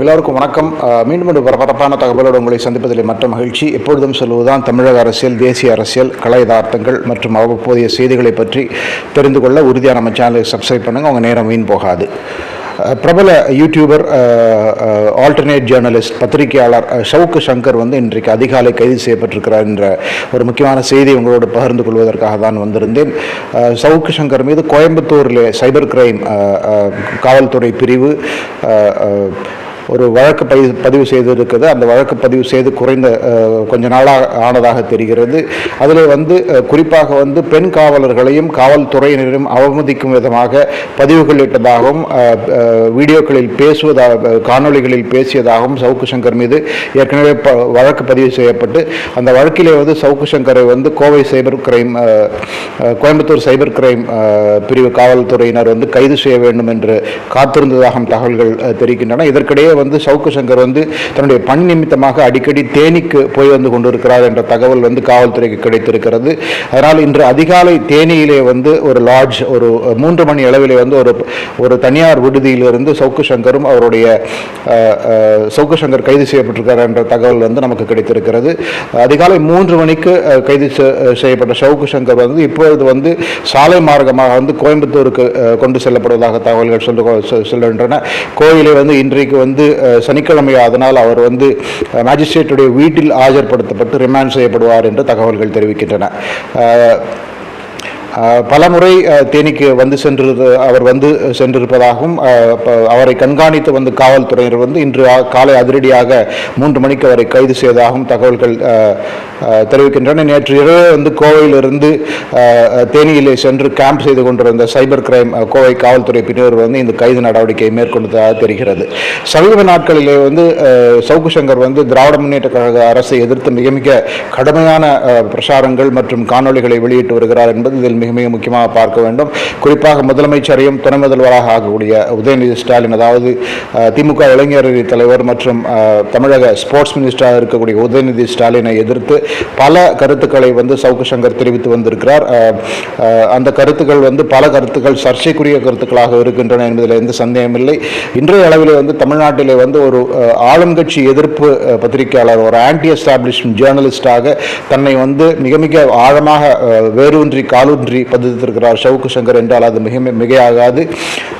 எல்லாருக்கும் வணக்கம். மீண்டும் ஒரு பரபரப்பான தகவலோடு உங்களை சந்திப்பதில் மற்ற மகிழ்ச்சி. எப்பொழுதும் சொல்வதுதான் தமிழக அரசியல் தேசிய அரசியல் கலை யதார்த்தங்கள் மற்றும் அவ்வப்போதைய செய்திகளை பற்றி தெரிந்து கொள்ள உறுதியாக நம்ம சேனலை சப்ஸ்கிரைப் பண்ணுங்கள் உங்கள் நேரம் வீண் போகாது. பிரபல யூடியூபர் ஆல்டர்னேட் ஜேர்னலிஸ்ட் பத்திரிகையாளர் சவுக்கு ஷவுக்கு சங்கர் வந்து இன்றைக்கு அதிகாலை கைது செய்யப்பட்டிருக்கிறார் என்ற ஒரு முக்கியமான செய்தி உங்களோடு பகிர்ந்து கொள்வதற்காக தான் வந்திருந்தேன். சவுக்கு சங்கர் மீது கோயம்புத்தூரில் சைபர் கிரைம் காவல்துறை பிரிவு ஒரு வழக்கு பதிவு பதிவு செய்திருக்குது. அந்த வழக்கு பதிவு செய்து குறைந்த கொஞ்ச நாளாக ஆனதாக தெரிகிறது. அதில் வந்து குறிப்பாக வந்து பெண் காவலர்களையும் காவல்துறையினரையும் அவமதிக்கும் விதமாக பதிவுகள் இட்டதாகவும் வீடியோக்களில் பேசுவதாக காணொளிகளில் பேசியதாகவும் சவுக்கு சங்கர் மீது ஏற்கனவே ப வழக்கு பதிவு செய்யப்பட்டு அந்த வழக்கிலே வந்து சவுக்கு சங்கரை வந்து Kovai cyber crime Coimbatore cyber crime பிரிவு காவல்துறையினர் வந்து கைது செய்ய வேண்டும் என்று காத்திருந்ததாகவும் தகவல்கள் தெரிவிக்கின்றன இதற்கிடையே வந்து சவுக்கு சங்கர் வந்து தன்னுடைய பணி நிமித்தமாக அடிக்கடி தேனிக்கு போய் வந்து கொண்டிருக்கிறார் என்ற தகவல் வந்து காவல்துறைக்கு கிடைத்திருக்கிறது. அதனால் இன்று அதிகாலை தேனியிலே வந்து ஒரு லாட்ஜ் ஒரு மூன்று மணி அளவிலே வந்து ஒரு ஒரு தனியார் விடுதியிலிருந்து சவுக்கு சங்கரும் அவருடைய சவுக்கு சங்கர் கைது செய்யப்பட்டிருக்கிறார் என்ற தகவல் வந்து நமக்கு கிடைத்திருக்கிறது. அதிகாலை மூன்று மணிக்கு கைது செய்யப்பட்ட சவுக்கு சங்கர் வந்து இப்பொழுது வந்து சாலை மார்க்கமாக வந்து கோயம்புத்தூருக்கு கொண்டு செல்லப்படுவதாக தகவல்கள் சொல்லு சொல்லுகின்றன கோயிலை வந்து இன்றைக்கு வந்து சனிக்கிழமை அதனால் அவர் வந்து மேஜிஸ்ட்ரேட்டுடைய வீட்டில் ஆஜர்படுத்தப்பட்டு ரிமாண்ட் செய்யப்படுவார் என்று தகவல்கள் தெரிவிக்கின்றன. பல முறை பலமுறை தேனிக்கு வந்து சென்று அவர் வந்து சென்றிருப்பதாகவும் அவரை கண்காணித்து வந்து காவல்துறையினர் வந்து இன்று காலை அதிரடியாக மூன்று மணிக்கு அவரை கைது செய்ததாகவும் தகவல்கள் தெரிவிக்கின்றன. நேற்று இரவு வந்து கோவையிலிருந்து தேனியிலே சென்று கேம்ப் செய்து கொண்டிருந்த சைபர் கிரைம் கோவை காவல்துறை பிரிவர் வந்து இந்த கைது நடவடிக்கையை மேற்கொண்டதாக தெரிகிறது. சமீப நாட்களிலே வந்து சவுக்கு சங்கர் வந்து திராவிட முன்னேற்ற கழக அரசை எதிர்த்து மிக மிக கடுமையான பிரசாரங்கள் மற்றும் காணொளிகளை வெளியிட்டு வருகிறார் என்பது இதில் மிக மிக முக்கியமாக பார்க்க வேண்டும். குறிப்பாக முதலமைச்சரையும் துணை முதல்வராக ஆகக்கூடிய உதயநிதி ஸ்டாலின் அதாவது திமுக இளைஞர் தலைவர் மற்றும் தமிழக ஸ்போர்ட்ஸ் மினிஸ்டராக இருக்கக்கூடிய உதயநிதி ஸ்டாலினை எதிர்த்து பல கருத்துக்களை வந்து சவுக்கு சங்கர் தெரிவித்து வந்திருக்கிறார். அந்த கருத்துக்கள் வந்து பல கருத்துக்கள் சர்ச்சைக்குரிய கருத்துக்களாக இருக்கின்றன என்பதில் எந்த சந்தேகமில்லை இன்றைய அளவில் வந்து தமிழ்நாட்டிலே வந்து ஒரு அஹ், ஆளுங்கட்சி எதிர்ப்பு பத்திரிகையாளர் ஒரு ஆன்டி எஸ்டாப்ளிஷ்மெண்ட் ஜேர்னலிஸ்டாக தன்னை வந்து மிக மிக ஆழமாக வேரூன்றி காலூன்றி பற்றி பதித்திருக்கிறார் சவுக்கு சங்கர் என்றால் அது மிக மிகையாகாது.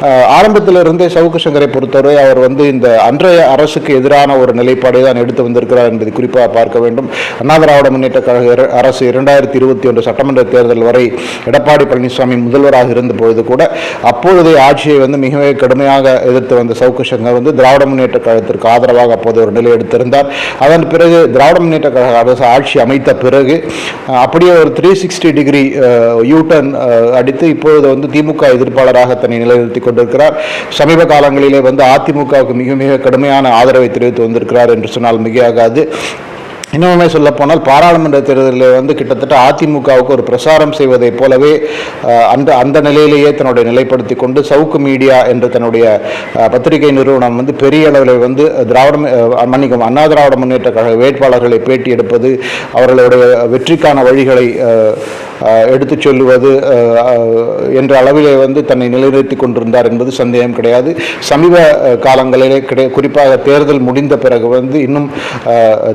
அஹ், ஆரம்பத்திலிருந்தே சவுக்கு சங்கரை பொறுத்தவரை அவர் வந்து இந்த அன்றைய அரசுக்கு எதிரான ஒரு நிலைப்பாடை தான் எடுத்து வந்திருக்கிறார் என்பதை குறிப்பாக பார்க்க வேண்டும். அண்ணா திராவிட முன்னேற்ற கழக அரசு இரண்டாயிரத்தி இருபத்தி ஒன்று சட்டமன்ற தேர்தல் வரை எடப்பாடி பழனிசாமி முதல்வராக இருந்தபொழுது கூட அப்பொழுதைய ஆட்சியை வந்து மிக மிக கடுமையாக எதிர்த்து வந்த சவுக்கு சங்கர் வந்து திராவிட முன்னேற்ற கழகத்திற்கு ஆதரவாக அப்போது ஒரு நிலை எடுத்திருந்தார். அதன் பிறகு திராவிட முன்னேற்ற கழக அரசு ஆட்சி அமைத்த பிறகு அப்படியே ஒரு three sixty degree U turn அடித்து இப்பொழுது வந்து திமுக எதிர்ப்பாளராக தன்னை நிலைநிறுத்தி கொண்டிருக்கிறார். சமீப காலங்களிலே வந்து அதிமுகவுக்கு மிக மிக கடுமையான ஆதரவை தெரிவித்து வந்திருக்கிறார் என்று சொன்னால் மிகையாகாது. இன்னுமே சொல்ல போனால் பாராளுமன்ற தேர்தலில் வந்து கிட்டத்தட்ட அதிமுகவுக்கு ஒரு பிரசாரம் செய்வதைப் போலவே அந்த அந்த நிலையிலேயே தன்னுடைய நிலைப்படுத்தி கொண்டு சவுக்கு மீடியா என்ற தன்னுடைய பத்திரிகை நிறுவனம் வந்து பெரிய அளவில் வந்து திராவிட மன்னிக்கும் அண்ணா திராவிட முன்னேற்ற கழக வேட்பாளர்களை பேட்டி எடுப்பது அவர்களுடைய வெற்றிக்கான வழிகளை எடுத்துச் சொல்லுவது என்ற அளவிலே வந்து தன்னை நிலைநிறுத்தி கொண்டிருந்தார் என்பது சந்தேகம் கிடையாது. சமீப காலங்களிலே கிடை குறிப்பாக தேர்தல் முடிந்த பிறகு வந்து இன்னும்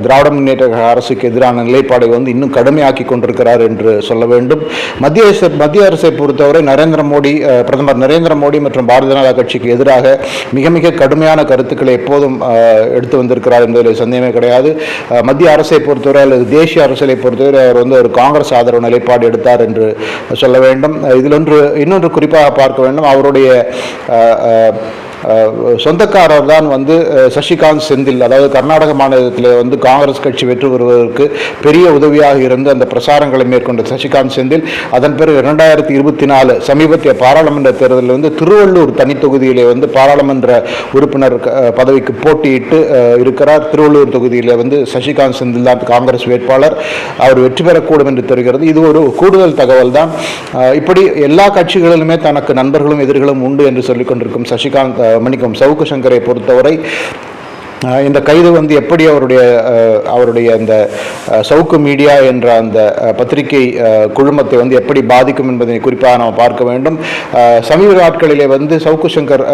திராவிட முன்னேற்ற கழக அரசுக்கு எதிரான நிலைப்பாடை வந்து இன்னும் கடுமையாக்கி கொண்டிருக்கிறார் என்று சொல்ல வேண்டும். மத்திய அரசு மத்திய அரசை பொறுத்தவரை நரேந்திர மோடி பிரதமர் நரேந்திர மோடி மற்றும் பாரதிய ஜனதா கட்சிக்கு எதிராக மிக மிக கடுமையான கருத்துக்களை எப்போதும் எடுத்து வந்திருக்கிறார் என்பதில் சந்தேகமே கிடையாது. மத்திய அரசை பொறுத்தவரை அல்லது தேசிய அரசியலை பொறுத்தவரை அவர் வந்து ஒரு காங்கிரஸ் ஆதரவு நிலைப்பாடு எடுத்தார் என்று சொல்ல வேண்டும். இதில் ஒன்று இன்னொன்று குறிப்பாக பார்க்க வேண்டும். அவருடைய அஹ், அஹ், சொந்தக்காரர் தான் வந்து சசிகாந்த் செந்தில். அதாவது கர்நாடக மாநிலத்தில் வந்து காங்கிரஸ் கட்சி வெற்றி பெறுவதற்கு பெரிய உதவியாக இருந்து அந்த பிரசாரங்களை மேற்கொண்ட சசிகாந்த் செந்தில் அதன் பிறகு இரண்டாயிரத்தி இருபத்தி நாலு சமீபத்திய பாராளுமன்ற தேர்தலில் வந்து திருவள்ளூர் தனி தொகுதியிலே வந்து பாராளுமன்ற உறுப்பினர் பதவிக்கு போட்டியிட்டு இருக்கிறார். திருவள்ளூர் தொகுதியில் வந்து சசிகாந்த் செந்தில் தான் காங்கிரஸ் வேட்பாளர். அவர் வெற்றி பெறக்கூடும் என்று தெரிகிறது. இது ஒரு கூடுதல் தகவல் தான். இப்படி எல்லா கட்சிகளிலுமே தனக்கு நண்பர்களும் எதிர்களும் உண்டு என்று சொல்லிக் கொண்டிருக்கும் சசிகாந்த் மன்னிக்கும் சவுக்கு சங்கரை பொறுத்தவரை இந்த கைது வந்து எப்படி அவருடைய அவருடைய அந்த சவுக்கு மீடியா என்ற அந்த பத்திரிகை குழுமத்தை வந்து எப்படி பாதிக்கும் என்பதை குறிப்பாக நாம் பார்க்க வேண்டும். சமீப நாட்களிலே வந்து சவுக்கு சங்கர்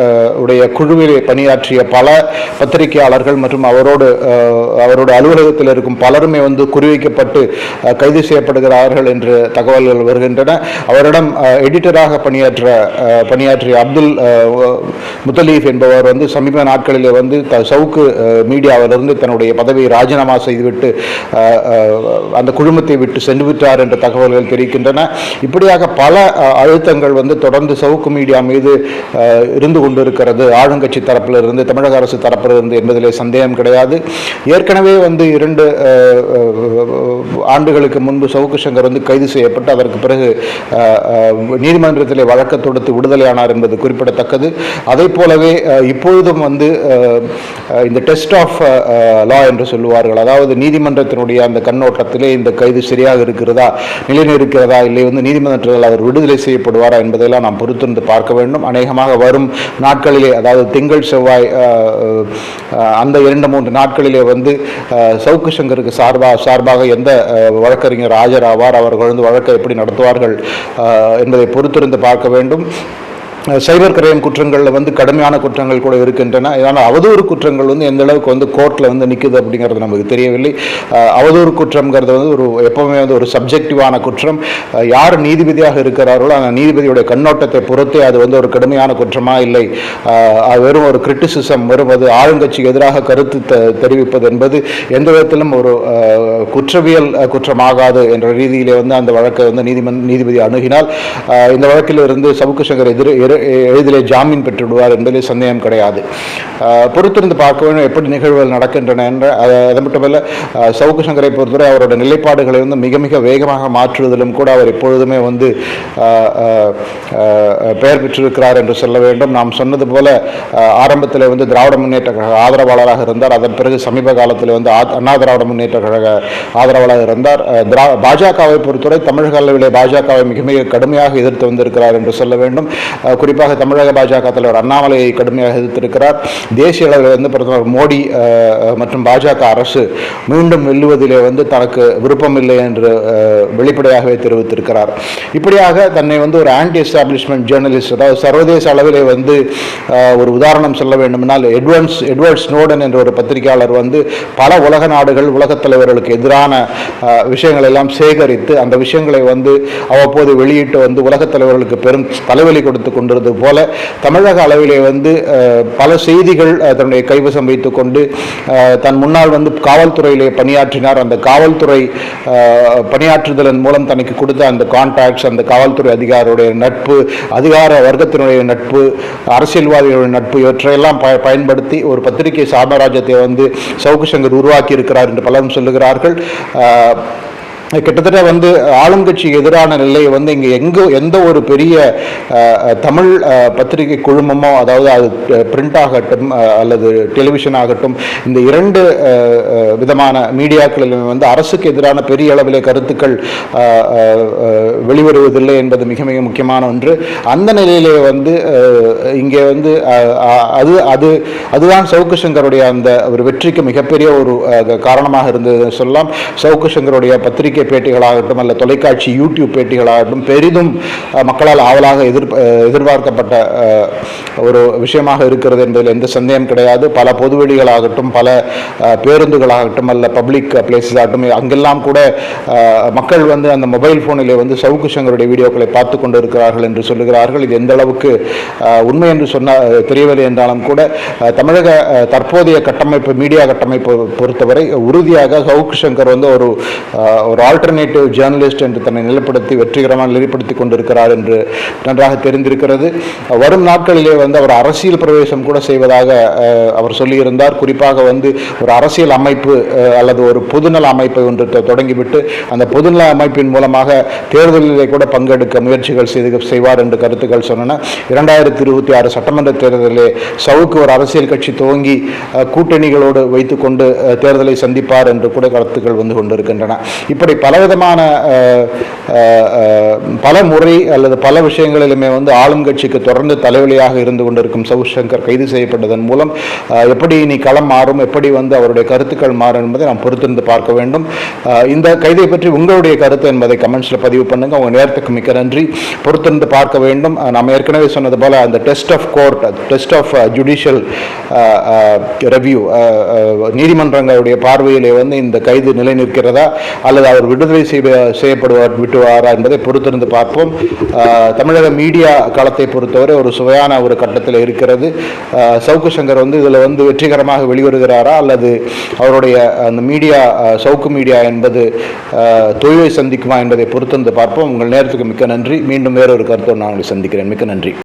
உடைய குழுவிலே பணியாற்றிய பல பத்திரிகையாளர்கள் மற்றும் அவரோடு அவரோட அலுவலகத்தில் இருக்கும் பலருமே வந்து குறிவைக்கப்பட்டு கைது செய்யப்படுகிறார்கள் என்று தகவல்கள் வருகின்றன. அவரிடம் எடிட்டராக பணியாற்ற பணியாற்றிய அப்துல் அஹ், முத்தலீஃப் என்பவர் வந்து சமீப நாட்களிலே வந்து த சவுக்கு மீடியாவிலிருந்து தன்னுடைய பதவியை ராஜினாமா செய்துவிட்டு அந்த குழுமத்தை விட்டு சென்று விட்டார் என்ற தகவல்கள் தெரிவிக்கின்றன. இப்படியாக பல அழுத்தங்கள் வந்து தொடர்ந்து சவுக்கு மீடியா மீது இருந்து கொண்டிருக்கிறது. ஆளுங்கட்சி தரப்பிலிருந்து தமிழக அரசு தரப்பிலிருந்து என்பதிலே சந்தேகம் கிடையாது. ஏற்கனவே வந்து இரண்டு ஆண்டுகளுக்கு முன்பு சவுக்கு சங்கர் வந்து கைது செய்யப்பட்டு அதற்கு பிறகு நீதிமன்றத்தில் வழக்கு தொடுத்து விடுதலையானார் என்பது குறிப்பிடத்தக்கது. அதே போலவே இப்பொழுதும் வந்து இந்த டெஸ்ட் ஆஃப் லா என்று சொல்லுவார்கள். அதாவது நீதிமன்றத்தினுடைய அந்த கண்ணோட்டத்திலே இந்த கைது சரியாக இருக்கிறதா நிலைநிறுக்கிறதா இல்லை வந்து நீதிமன்றத்தில் அவர் விடுதலை செய்யப்படுவாரா என்பதையெல்லாம் நாம் பொறுத்திருந்து பார்க்க வேண்டும். அநேகமாக வரும் நாட்களிலே அதாவது திங்கள் செவ்வாய் அந்த இரண்டு மூன்று நாட்களிலே வந்து சவுக்கு சங்கருக்கு சார்பாக சார்பாக எந்த வழக்கறிஞர் ஆஜராவார் அவர்கள் வந்து வழக்கை எப்படி நடத்துவார்கள் என்பதை பொறுத்திருந்து பார்க்க வேண்டும். சைபர் கிரைம் குற்றங்களில் வந்து கடுமையான குற்றங்கள் கூட இருக்கின்றன. இதனால் அவதூறு குற்றங்கள் வந்து எந்த அளவுக்கு வந்து கோர்ட்டில் வந்து நிற்குது அப்படிங்கிறது நமக்கு தெரியவில்லை. அவதூறு குற்றம்ங்கிறது வந்து ஒரு எப்பவுமே வந்து ஒரு சப்ஜெக்டிவான குற்றம். யார் நீதிபதியாக இருக்கிறார்களோ அந்த நீதிபதியுடைய கண்ணோட்டத்தை பொறுத்தே அது வந்து ஒரு கடுமையான குற்றமா இல்லை. அது வெறும் ஒரு கிரிட்டிசிசம் வெறும் அது ஆளுங்கட்சிக்கு எதிராக கருத்து தெ- தெரிவிப்பது என்பது எந்த விதத்திலும் ஒரு குற்றவியல் குற்றமாகாது என்ற ரீதியிலே வந்து அந்த வழக்கை வந்து நீதிமன் நீதிபதி அணுகினால் இந்த வழக்கில் இருந்து சவுக்கு சங்கர் எதிர் எளிதிலே ஜாமீன் பெற்றுவிடுவார் என்பதில் சந்தேகம் கிடையாது. பொறுத்திருந்து பார்க்க வேண்டும் எப்படி நிகழ்வுகள் நடக்கின்றன என்ற அது மட்டுமல்ல சவுக்கு சங்கரை பொறுத்தவரை அவரோட நிலைப்பாடுகளை வந்து மிக மிக வேகமாக மாற்றுவதிலும் கூட அவர் எப்பொழுதுமே வந்து பெயர் பெற்றிருக்கிறார் என்று சொல்ல வேண்டும். நாம் சொன்னது போல ஆரம்பத்தில் வந்து திராவிட முன்னேற்ற கழக ஆதரவாளராக இருந்தார். அதன் பிறகு சமீப காலத்தில் வந்து அண்ணா திராவிட முன்னேற்ற கழக ஆதரவாளராக இருந்தார். திரா பாஜகவை பொறுத்தவரை தமிழக அளவிலே பாஜகவை மிக மிக கடுமையாக எதிர்த்து வந்திருக்கிறார் என்று சொல்ல வேண்டும். குறிப்பாக தமிழக பாஜக தலைவர் அண்ணாமலையை கடுமையாக எதிர்த்திருக்கிறார். தேசிய அளவில் வந்து பிரதமர் மோடி மற்றும் பாஜக அரசு மீண்டும் வெல்லுவதிலே வந்து தனக்கு விருப்பமில்லை என்று வெளிப்படையாகவே தெரிவித்திருக்கிறார். இப்படியாக தன்னை வந்து ஒரு ஆன்டி எஸ்டாப்ளிஷ்மெண்ட் ஜேர்னலிஸ்ட் அதாவது சர்வதேச அளவிலே வந்து ஒரு உதாரணம் சொல்ல வேண்டுமென்றால் எட்வர்ட்ஸ் எட்வர்ட் ஸ்னோடன் என்ற ஒரு பத்திரிகையாளர் வந்து பல உலக நாடுகள் உலகத் தலைவர்களுக்கு எதிரான விஷயங்களை எல்லாம் சேகரித்து அந்த விஷயங்களை வந்து அவ்வப்போது வெளியிட்டு வந்து உலகத் தலைவர்களுக்கு பெரும் தலைவலி கொடுத்து கொண்டு கொண்டிருந்தது போல தமிழக அளவிலே வந்து பல செய்திகள் தன்னுடைய கைவசம் வைத்துக்கொண்டு தன் முன்னால் வந்து காவல்துறையிலே பணியாற்றினார். அந்த காவல்துறை பணியாற்றுதலின் மூலம் தனக்கு கொடுத்த அந்த கான்டாக்ட்ஸ் அந்த காவல்துறை அதிகாரியுடைய நட்பு அதிகார வர்க்கத்தினுடைய நட்பு அரசியல்வாதிகளுடைய நட்பு இவற்றையெல்லாம் ப பயன்படுத்தி ஒரு பத்திரிகை சாமராஜ்யத்தை வந்து சவுக்கு சங்கர் உருவாக்கி இருக்கிறார் என்று பலரும் சொல்லுகிறார்கள். கிட்டத்தட்ட வந்து ஆளுங்கட்சிக்கு எதிரான நிலையை வந்து இங்கே எங்கே எந்த ஒரு பெரிய தமிழ் பத்திரிகை குழுமமோ அதாவது அது பிரிண்ட் ஆகட்டும் அல்லது டெலிவிஷன் ஆகட்டும் இந்த இரண்டு விதமான மீடியாக்களிலும் வந்து அரசுக்கு எதிரான பெரிய அளவிலே கருத்துக்கள் வெளிவருவதில்லை என்பது மிக மிக முக்கியமான ஒன்று. அந்த நிலையிலே வந்து இங்கே வந்து அது அது அதுதான் சவுக்கு சங்கருடைய அந்த ஒரு வெற்றிக்கு மிகப்பெரிய ஒரு காரணமாக இருந்தது சொல்லலாம். சவுக்கு சங்கருடைய பத்திரிகை பேட்டிகளாகட்டும் அல்ல தொலைக்காட்சி யூடியூப் பேட்டிகளாகட்டும் பெரிதும் மக்களால் ஆவலாக எதிர் எதிர்பார்க்கப்பட்ட ஒரு விஷயமாக இருக்கிறது என்பதில் எந்த சந்தேகம் கிடையாது. பல பொதுவெளிகளாகட்டும் பல பேருந்துகளாகட்டும் அல்ல பப்ளிக் பிளேசஸ் ஆகட்டும் அங்கெல்லாம் கூட மக்கள் வந்து அந்த மொபைல் ஃபோனிலே வந்து சவுக்கு சங்கருடைய வீடியோக்களை பார்த்து கொண்டு இருக்கிறார்கள் என்று சொல்லுகிறார்கள். இது எந்த அளவுக்கு உண்மை என்று சொன்ன தெரியவில்லை என்றாலும் கூட தமிழக தற்போதைய கட்டமைப்பு மீடியா கட்டமைப்பு பொறுத்தவரை உறுதியாக சவுக்கு சங்கர் வந்து ஒரு ஒரு ஆல்டர்னேட்டிவ் ஜேர்னலிஸ்ட் என்று தன்னை நிலைப்படுத்தி வெற்றிகரமாக நிலைப்படுத்தி கொண்டிருக்கிறார் என்று நன்றாக தெரிந்திருக்கிறது. வரும் நாட்களிலே வந்து அவர் அரசியல் பிரவேசம் கூட செய்வதாக அவர் சொல்லியிருந்தார். குறிப்பாக வந்து ஒரு அரசியல் அமைப்பு அல்லது ஒரு பொதுநல அமைப்பை ஒன்று தொடங்கிவிட்டு அந்த பொதுநல அமைப்பின் மூலமாக தேர்தலிலே கூட பங்கெடுக்க முயற்சிகள் செய்து செய்வார் என்று கருத்துக்கள் சொன்னன. இரண்டாயிரத்தி இருபத்தி ஆறு சட்டமன்ற தேர்தலிலே சவுக்கு ஒரு அரசியல் கட்சி துவங்கி கூட்டணிகளோடு வைத்துக்கொண்டு தேர்தலை சந்திப்பார் என்று கூட கருத்துக்கள் வந்து கொண்டிருக்கின்றன. இப்படி இப்படி பலவிதமான பல முறை அல்லது பல விஷயங்களிலுமே வந்து ஆளும் கட்சிக்கு தொடர்ந்து தலைவலியாக இருந்து கொண்டிருக்கும் சவுசங்கர் கைது செய்யப்பட்டதன் மூலம் எப்படி இனி களம் மாறும் எப்படி வந்து அவருடைய கருத்துக்கள் மாறும் என்பதை நாம் பொறுத்திருந்து பார்க்க வேண்டும். இந்த கைதை பற்றி உங்களுடைய கருத்து என்பதை கமெண்ட்ஸில் பதிவு பண்ணுங்க. உங்கள் நேரத்துக்கு மிக்க நன்றி. பொறுத்திருந்து பார்க்க வேண்டும். நாம் ஏற்கனவே சொன்னது போல அந்த test of court test of judicial review நீதிமன்றங்களுடைய பார்வையிலே வந்து இந்த கைது நிலை நிற்கிறதா அல்லது அவர் விடுதலை செய்ய செய்யப்படுவார் விட்டுவாரா என்பதை பொறுத்திருந்து பார்ப்போம். தமிழக மீடியா காலத்தை பொறுத்தவரை ஒரு சுவையான ஒரு கட்டத்தில் இருக்கிறது. சவுக்கு சங்கர் வந்து இதில் வந்து வெற்றிகரமாக வெளிவருகிறாரா அல்லது அவருடைய அந்த மீடியா சவுக்கு மீடியா என்பது தொழிலை தொய்வை சந்திக்குமா என்பதை பொறுத்திருந்து பார்ப்போம். உங்கள் நேரத்துக்கு மிக்க நன்றி. மீண்டும் வேறொரு கருத்தோடு நான் உங்களை சந்திக்கிறேன். மிக்க நன்றி.